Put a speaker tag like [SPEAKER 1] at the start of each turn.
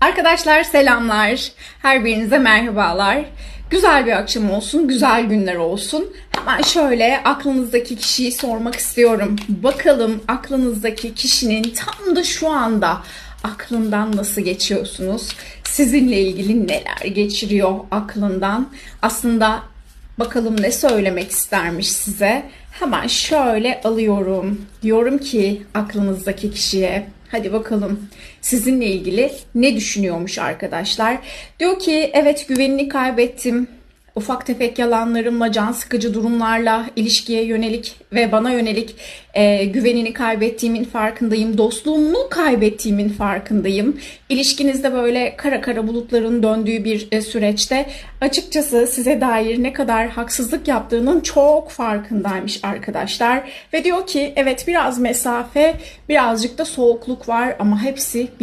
[SPEAKER 1] Arkadaşlar selamlar. Her birinize merhabalar. Güzel bir akşam olsun, güzel günler olsun. Hemen şöyle aklınızdaki kişiyi sormak istiyorum. Bakalım aklınızdaki kişinin tam da şu anda aklından nasıl geçiyorsunuz? Sizinle ilgili neler geçiriyor aklından? Aslında bakalım ne söylemek istermiş size. Hemen şöyle alıyorum. Diyorum ki aklınızdaki kişiye Hadi bakalım sizinle ilgili ne düşünüyormuş arkadaşlar. Diyor ki evet güvenini kaybettim. Ufak tefek yalanlarımla, can sıkıcı durumlarla ilişkiye yönelik ve bana yönelik e, güvenini kaybettiğimin farkındayım. Dostluğumu kaybettiğimin farkındayım. İlişkinizde böyle kara kara bulutların döndüğü bir e, süreçte açıkçası size dair ne kadar haksızlık yaptığının çok farkındaymış arkadaşlar. Ve diyor ki evet biraz mesafe, birazcık da soğukluk var ama hepsi